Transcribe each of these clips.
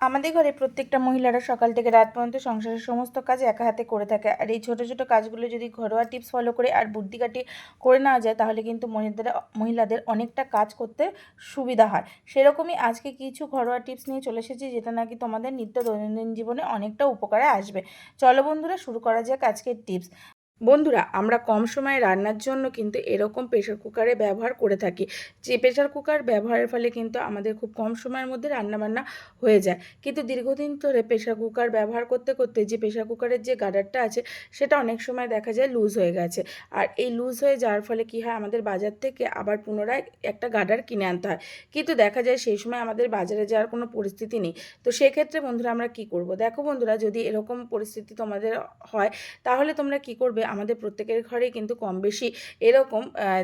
আমাদের ঘরে প্রত্যেকটা মহিলারা সকাল থেকে রাত পর্যন্ত সংসারের সমস্ত কাজ একা হাতে করে থাকে। আর এই ছোটো ছোটো কাজগুলো যদি ঘরোয়া টিপস ফলো করে আর বুদ্ধি কাটিয়ে করে নেওয়া যায়, তাহলে কিন্তু মহিলাদের মহিলাদের অনেকটা কাজ করতে সুবিধা হয়। সেরকমই আজকে কিছু ঘরোয়া টিপস নিয়ে চলে এসেছি, যেটা নাকি তোমাদের নিত্য দৈনন্দিন জীবনে অনেকটা উপকারে আসবে। চলো বন্ধুরা, শুরু করা যাক আজকের টিপস বন্ধুরা, আমরা কম সময়ে রান্নার জন্য কিন্তু এরকম প্রেশার কুকারে ব্যবহার করে থাকি। যে প্রেশার কুকার ব্যবহারের ফলে কিন্তু আমাদের খুব কম সময়ের মধ্যে রান্নাবান্না হয়ে যায়। কিন্তু দীর্ঘদিন ধরে প্রেশার কুকার ব্যবহার করতে করতে যে প্রেশার কুকারের যে গার্ডারটা আছে, সেটা অনেক সময় দেখা যায় লুজ হয়ে গেছে। আর এই লুজ হয়ে যাওয়ার ফলে কী হয়, আমাদের বাজার থেকে আবার পুনরায় একটা গার্ডার কিনে আনতে হয়। কিন্তু দেখা যায় সেই সময় আমাদের বাজারে যাওয়ার কোনো পরিস্থিতি নেই। তো সেক্ষেত্রে বন্ধুরা আমরা কি করব? দেখো বন্ধুরা, যদি এরকম পরিস্থিতি তোমাদের হয়, তাহলে তোমরা কি করবে? আমাদের প্রত্যেকের ঘরেই কিন্তু কম বেশি এরকম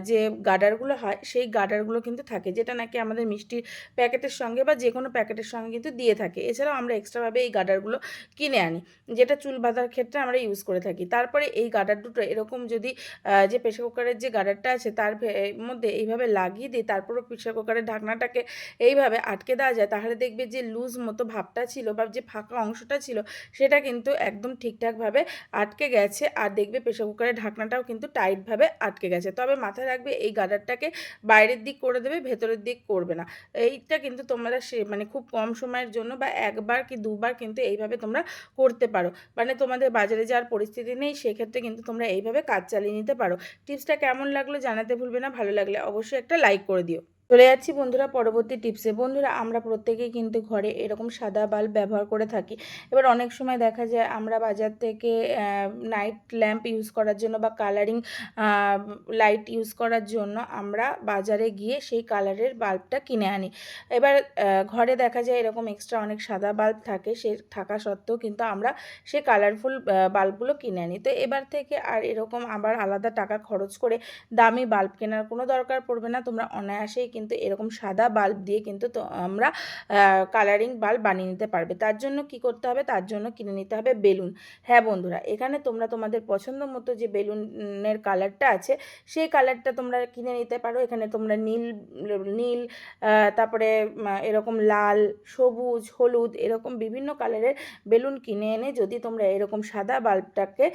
যে গার্ডারগুলো হয়, সেই গার্ডারগুলো কিন্তু থাকে, যেটা নাকি আমাদের মিষ্টির প্যাকেটের সঙ্গে বা যে কোনো প্যাকেটের সঙ্গে কিন্তু দিয়ে থাকে। এছাড়াও আমরা এক্সট্রাভাবে এই গার্ডারগুলো কিনে আনি, যেটা চুল বাঁধার ক্ষেত্রে আমরা ইউজ করে থাকি। তারপরে এই গার্ডার দুটো এরকম যদি যে প্রেশার কুকারের যে গার্ডারটা আছে, তার মধ্যে এইভাবে লাগিয়ে দিই, তারপরও প্রেশার কুকারের ঢাকনাটাকে এইভাবে আটকে দেওয়া যায়, তাহলে দেখবে যে লুজ মতো ভাবটা ছিল বা যে ফাঁকা অংশটা ছিল, সেটা কিন্তু একদম ঠিকঠাকভাবে আটকে গেছে। আর দেখবে প্রেশার কুকারের ঢাকনাটাও কিন্তু টাইটভাবে আটকে গেছে। তবে মাথায় রাখবে এই গার্ডারটাকে বাইরের দিক করে দেবে, ভেতরের দিক করবে না। এইটা কিন্তু তোমরা সে মানে খুব কম সময়ের জন্য বা একবার কি দুবার কিন্তু এইভাবে তোমরা করতে পারো। মানে তোমাদের বাজারে যাওয়ার পরিস্থিতি নেই, সেক্ষেত্রে কিন্তু তোমরা এইভাবে কাজ চালিয়ে নিতে পারো। টিপসটা কেমন লাগল জানাতে ভুলবে না, ভালো লাগলে অবশ্যই একটা লাইক করে দিও। চলে যাচ্ছি বন্ধুরা পরবর্তী টিপসে বন্ধুরা, আমরা প্রত্যেকেই কিন্তু ঘরে এরকম সাদা বাল্ব ব্যবহার করে থাকি। এবার অনেক সময় দেখা যায় আমরা বাজার থেকে নাইট ল্যাম্প ইউজ করার জন্য বা কালারিং লাইট ইউজ করার জন্য আমরা বাজারে গিয়ে সেই কালারের বাল্বটা কিনে আনি। এবার ঘরে দেখা যায় এরকম এক্সট্রা অনেক সাদা বাল্ব থাকে, সে থাকা সত্ত্বেও কিন্তু আমরা সে কালারফুল বাল্বগুলো কিনে আনি। তো এবার থেকে আর এরকম আবার আলাদা টাকা খরচ করে দামি বাল্ব কেনার কোনো দরকার পড়বে না। তোমরা অনায়াসেই কিন্তু এরকম সাদা বাল্ব দিয়ে কিন্তু তো আমরা কালারিং বাল্ব বানিয়ে নিতে পারবে। তার জন্য কি করতে হবে? তার জন্য কিনে নিতে হবে বেলুন। হ্যাঁ বন্ধুরা, এখানে তোমরা তোমাদের পছন্দ মতো যে বেলুনের কালারটা আছে, সেই কালারটা তোমরা কিনে নিতে পারো। এখানে তোমরা নীল নীল তারপরে এরকম লাল, সবুজ, হলুদ এরকম বিভিন্ন কালারের বেলুন কিনে এনে যদি তোমরা এরকম সাদা বাল্বটাকে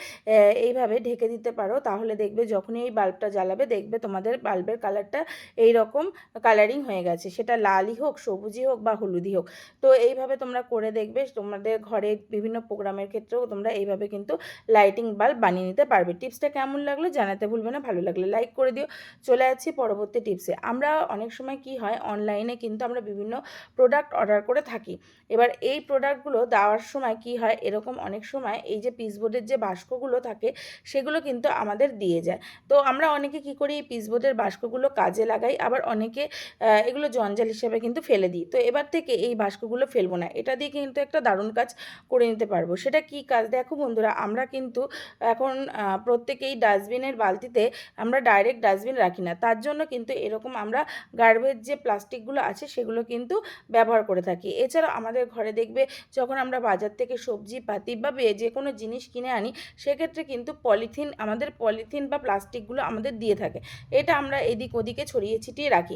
এইভাবে ঢেকে দিতে পারো, তাহলে দেখবে যখনই এই বাল্বটা জ্বালাবে, দেখবে তোমাদের বাল্বের কালারটা এই রকম কালারিং হয়ে গেছে। সেটা লালই হোক, সবুজই হোক বা হলুদই হোক। তো এইভাবে তোমরা করে দেখবে, তোমাদের ঘরে বিভিন্ন প্রোগ্রামের ক্ষেত্রেও তোমরা এইভাবে কিন্তু লাইটিং বাল্ব বানিয়ে নিতে পারবে। টিপসটা কেমন লাগল জানাতে ভুলবে না, ভালো লাগলে লাইক করে দিও। চলে যাচ্ছি পরবর্তী টিপসে আমরা অনেক সময় কি হয় অনলাইনে কিন্তু আমরা বিভিন্ন প্রোডাক্ট অর্ডার করে থাকি। এবার এই প্রোডাক্টগুলো দেওয়ার সময় কি হয়, এরকম অনেক সময় এই যে পিসবোর্ডের যে বাস্কগুলো থাকে, সেগুলো কিন্তু আমাদের দিয়ে যায়। তো আমরা অনেকে কি করি, এই পিসবোর্ডের বাস্কগুলো কাজে লাগাই। আবার অনেকে থেকে এগুলো জঞ্জাল হিসেবে কিন্তু ফেলে দিই। তো এবার থেকে এই বাস্কগুলো ফেলব না। এটা দিয়ে কিন্তু একটা দারুণ কাজ করে নিতে পারব। সেটা কি কাজ? দেখো বন্ধুরা, আমরা কিন্তু এখন প্রত্যেকেই ডাস্টবিনের বালতিতে আমরা ডাইরেক্ট ডাস্টবিন রাখি না। তার জন্য কিন্তু এরকম আমরা গার্বেজ যে প্লাস্টিকগুলো আছে, সেগুলো কিন্তু ব্যবহার করে থাকি। এছাড়াও আমাদের ঘরে দেখবে, যখন আমরা বাজার থেকে সবজি পাতি বা যে কোনো জিনিস কিনে আনি, সেক্ষেত্রে কিন্তু পলিথিন, আমাদের পলিথিন বা প্লাস্টিকগুলো আমাদের দিয়ে থাকে। এটা আমরা এদিক ওদিকে ছড়িয়ে ছিটিয়ে রাখি।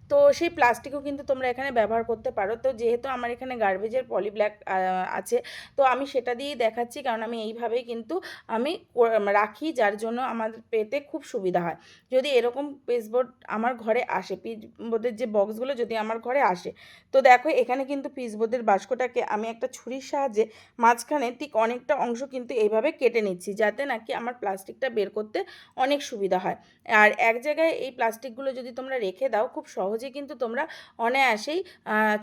তো সেই প্লাস্টিকও কিন্তু তোমরা এখানে ব্যবহার করতে পারো। তো যেহেতু আমার এখানে গার্বেজের পলি ব্ল্যাক আছে, তো আমি সেটা দিয়েই দেখাচ্ছি, কারণ আমি এইভাবেই কিন্তু আমি রাখি, যার জন্য আমার পেতে খুব সুবিধা হয়। যদি এরকম পিসবোর্ড আমার ঘরে আসে পিসবোর্ডের যে বক্সগুলো যদি আমার ঘরে আসে, তো দেখো এখানে কিন্তু পিসবোর্ডের বাস্কটাকে আমি একটা ছুরির সাহায্যে মাঝখানে ঠিক অনেকটা অংশ কিন্তু এইভাবে কেটে নিচ্ছি, যাতে নাকি আমার প্লাস্টিকটা বের করতে অনেক সুবিধা হয়। আর এক জায়গায় এই প্লাস্টিকগুলো যদি তোমরা রেখে দাও, খুব সহজে কিন্তু তোমরা অনায়াসেই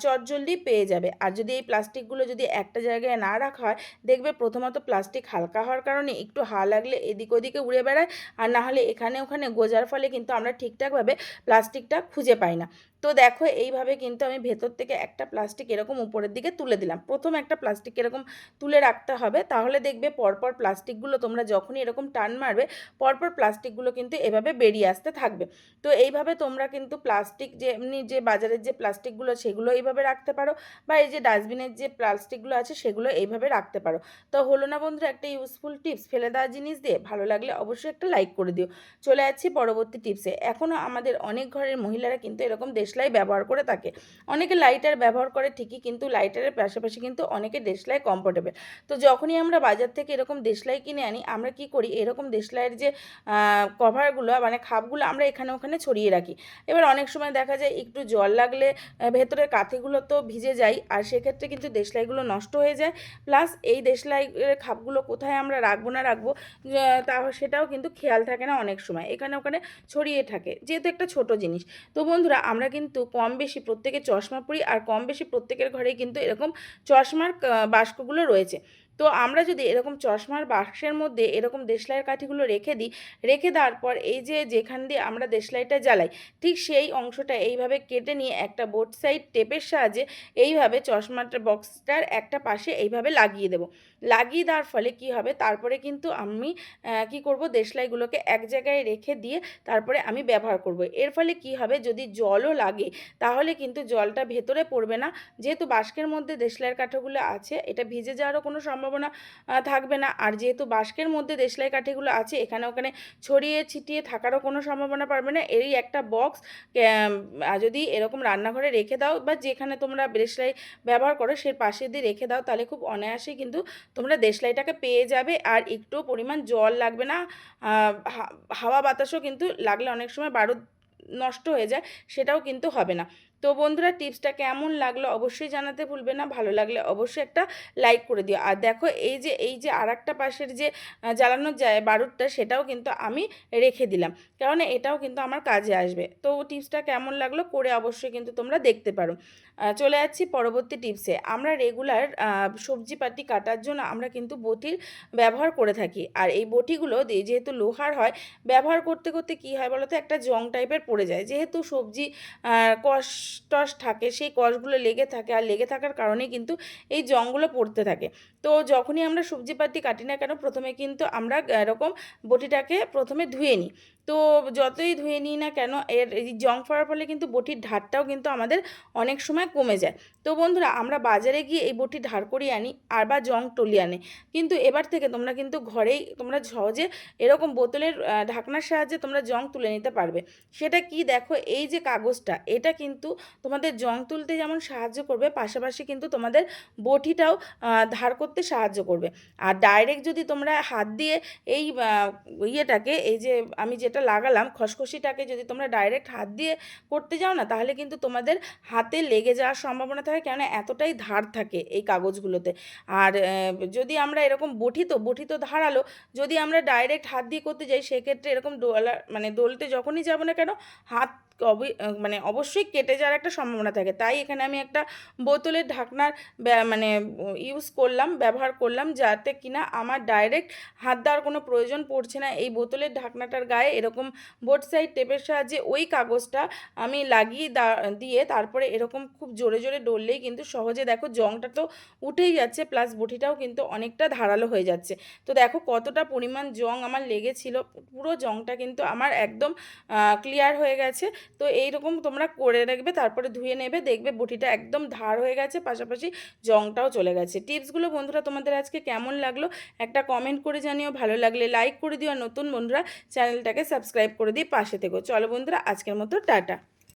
চটজলদি পেয়ে যাবে। আর যদি এই প্লাস্টিকগুলো যদি একটা জায়গায় না রাখা হয়, দেখবে প্রথমত প্লাস্টিক হালকা হওয়ার কারণে একটু হা লাগলে এদিক ওদিকে উড়ে বেড়ায়, আর না হলে এখানে ওখানে গোজার ফলে কিন্তু আমরা ঠিকঠাকভাবে প্লাস্টিকটা খুঁজে পাই না। তো দেখো, এইভাবে কিন্তু আমি ভেতর থেকে একটা প্লাস্টিক এরকম উপরের দিকে তুলে দিলাম। প্রথম একটা প্লাস্টিক এরকম তুলে রাখতে হবে, তাহলে দেখবে পরপর প্লাস্টিকগুলো তোমরা যখনই এরকম টান মারবে, পরপর প্লাস্টিকগুলো কিন্তু এভাবে বেরিয়ে আসতে থাকবে। তো এইভাবে তোমরা কিন্তু প্লাস্টিক যে এমনি যে বাজারের যে প্লাস্টিকগুলো সেগুলো এইভাবে রাখতে পারো বা এই যে ডাস্টবিনের যে প্লাস্টিকগুলো আছে, সেগুলো এইভাবে রাখতে পারো। তো হলো না বন্ধুরা, একটা ইউজফুল টিপস ফেলে দেওয়া জিনিস দিয়ে ভালো লাগলে অবশ্যই একটা লাইক করে দিও। চলে যাচ্ছি পরবর্তী টিপসে এখনও আমাদের অনেক ঘরের মহিলারা কিন্তু এরকম দেশলাই ব্যবহার করে থাকে। অনেকে লাইটার ব্যবহার করে ঠিকই, কিন্তু লাইটারের পাশাপাশি কিন্তু অনেকে দেশলাই কমফোর্টেবল তো যখনই আমরা বাজার থেকে এরকম দেশলাই কিনে আনি, আমরা কি করি? এরকম দেশলাইয়ের যে কভারগুলো মানে খাপগুলো আমরা এখানে ওখানে ছড়িয়ে রাখি। এবার অনেক সময় দেখা যায় একটু জল লাগলে ভেতরের কাঠিগুলো তো ভিজে যায়, আর সেক্ষেত্রে কিন্তু দেশলাইগুলো নষ্ট হয়ে যায়। প্লাস এই দেশলাইয়ের খাপগুলো কোথায় আমরা রাখব না রাখব তা সেটাও কিন্তু খেয়াল থাকে না অনেক সময়। এখানে ওখানে ছড়িয়ে থাকে, যেহেতু একটা ছোট জিনিস। তো বন্ধুরা, আমরা কিন্তু কম বেশি প্রত্যেকে চশমা পরি, আর কম বেশি প্রত্যেকের ঘরেই কিন্তু এরকম চশমার বাস্কগুলো রয়েছে। তো আমরা যদি এরকম চশমার বাক্সের মধ্যে এরকম দেশলাইয়ের কাঠিগুলো রেখে দিই, রেখে দেওয়ার পর এই যে যেখান দিয়ে আমরা দেশলাইটা জ্বালাই, ঠিক সেই অংশটা এইভাবে কেটে নিয়ে একটা বোট সাইড টেপের সাহায্যে এইভাবে চশমাটার বক্সটার একটা পাশে এইভাবে লাগিয়ে দেবো। লাগিয়ে দেওয়ার ফলে কি হবে? তারপরে কিন্তু আমি কি করব? দেশলাইগুলোকে এক জায়গায় রেখে দিয়ে তারপরে আমি ব্যবহার করব। এর ফলে কি হবে? যদি জলও লাগে, তাহলে কিন্তু জলটা ভেতরে পড়বে না। যেহেতু বাস্কের মধ্যে দেশলাইয়ের কাঠাগুলো আছে, এটা ভিজে যাওয়ারও কোনো সম্ভাবনা থাকবে না। আর যেহেতু বাস্কের মধ্যে দেশলাই কাঠিগুলো আছে, এখানে ওখানে ছড়িয়ে ছিটিয়ে থাকারও কোনো সম্ভাবনা পারবে না। এই একটা বক্স যদি এরকম রান্নাঘরে রেখে দাও বা যেখানে তোমরা দেশলাই ব্যবহার করো, সে পাশে দিয়ে রেখে দাও, তাহলে খুব অনায়াসেই কিন্তু তোমরা দেশলাইটাকে পেয়ে যাবে। আর একটু পরিমাণ জল লাগবে না হাওয়া বাতাসও কিন্তু লাগলে অনেক সময় বারুদ নষ্ট হয়ে যায়, সেটাও কিন্তু হবে না। তো বন্ধুরা টিপসটা কেমন লাগল অবশ্যই জানাতে ভুলবে না, ভালো লাগলে অবশ্যই একটা লাইক করে দিও। আর দেখো এই যে এই যে আর একটা পাশের যে জ্বালানোর যায় বারুদটা সেটাও কিন্তু আমি রেখে দিলাম। কারণ এটাও কিন্তু আমার কাজে আসবে। তো টিপসটা কেমন লাগল করে অবশ্যই কিন্তু তোমরা দেখতে পারো। চলে যাচ্ছি পরবর্তী টিপসে। আমরা রেগুলার সবজি পাতি কাটার জন্য আমরা কিন্তু বটির ব্যবহার করে থাকি। আর এই বটিগুলো যেহেতু লোহার হয়, ব্যবহার করতে করতে কি হয় বলো তো একটা জং টাইপের পড়ে যায়। যেহেতু সবজি কষ টস থাকে, সেই কষগুলো লেগে থাকে, আর লেগে থাকার কারণে কিন্তু এই জংগুলো পড়তে থাকে। তো যখনই আমরা সবজি পাতি কাটি না কেন, প্রথমে কিন্তু আমরা এরকম বটিটাকে প্রথমে ধুয়ে নিই। তো যতই ধুয়ে নিই না কেন, এর জং পড়ার ফলে কিন্তু বটির ধারটাও কিন্তু আমাদের অনেক সময় কমে যায়। তো বন্ধুরা, আমরা বাজারে গিয়ে এই বটি ধার করিয়ে আনি আর বা জং টলিয়ে আনি। কিন্তু এবার থেকে তোমরা কিন্তু ঘরেই, তোমরা সহজে এরকম বোতলের ঢাকনার সাহায্যে তোমরা জং তুলে নিতে পারবে। সেটা কি দেখো, এই যে কাগজটা, এটা কিন্তু তোমাদের জং তুলতে যেমন সাহায্য করবে, পাশাপাশি কিন্তু তোমাদের বটিটাও ধার সাহায্য করবে। আর ডাইরেক্ট যদি তোমরা হাত দিয়ে এই ইয়েটাকে, এই যে আমি যেটা লাগালাম, খসখসিটাকে যদি তোমরা ডাইরেক্ট হাত দিয়ে করতে যাও না, তাহলে কিন্তু তোমাদের হাতে লেগে যাওয়ার সম্ভাবনা থাকে, কেননা এতটাই ধার থাকে এই কাগজগুলোতে। আর যদি আমরা এরকম বঠিত বঠিত ধারালো যদি আমরা ডাইরেক্ট হাত দিয়ে করতে যাই, সেক্ষেত্রে এরকম ডোলা মানে দোলতে যখনই যাব না কেন, হাত মানে অবশ্যই কেটে যাওয়ার একটা সম্ভাবনা থাকে। তাই এখানে আমি একটা বোতলের ঢাকনার মানে ইউজ করলাম, ব্যবহার করলাম, যাতে কিনা আমার ডাইরেক্ট হাত দেওয়ার কোনো প্রয়োজন পড়ছে না। এই বোতলের ঢাকনাটার গায়ে এরকম বোট সাইড টেপের সাহায্যে ওই কাগজটা আমি লাগিয়ে দিয়ে তারপরে এরকম খুব জোরে জোরে ডললেই কিন্তু সহজে দেখো জংটা তো উঠেই যাচ্ছে প্লাস বটিটাও কিন্তু অনেকটা ধারালো হয়ে যাচ্ছে। তো দেখো কতটা পরিমাণ জং আমার লেগেছিল, পুরো জংটা কিন্তু আমার একদম ক্লিয়ার হয়ে গেছে। তো এইরকম তোমরা করে রাখবে, তারপরে ধুয়ে নেবে, দেখবে বুটিটা একদম ধার হয়ে গেছে, পাশাপাশি জংটাও চলে গেছে। টিপসগুলো বন্ধুরা তোমাদের আজকে কেমন লাগল? একটা কমেন্ট করে জানিও, ভালো লাগলে লাইক করে দিও নতুন বন্ধুরা চ্যানেলটাকে সাবস্ক্রাইব করে দিই পাশে থেকো। চলো বন্ধুরা, আজকের মতো টাটা।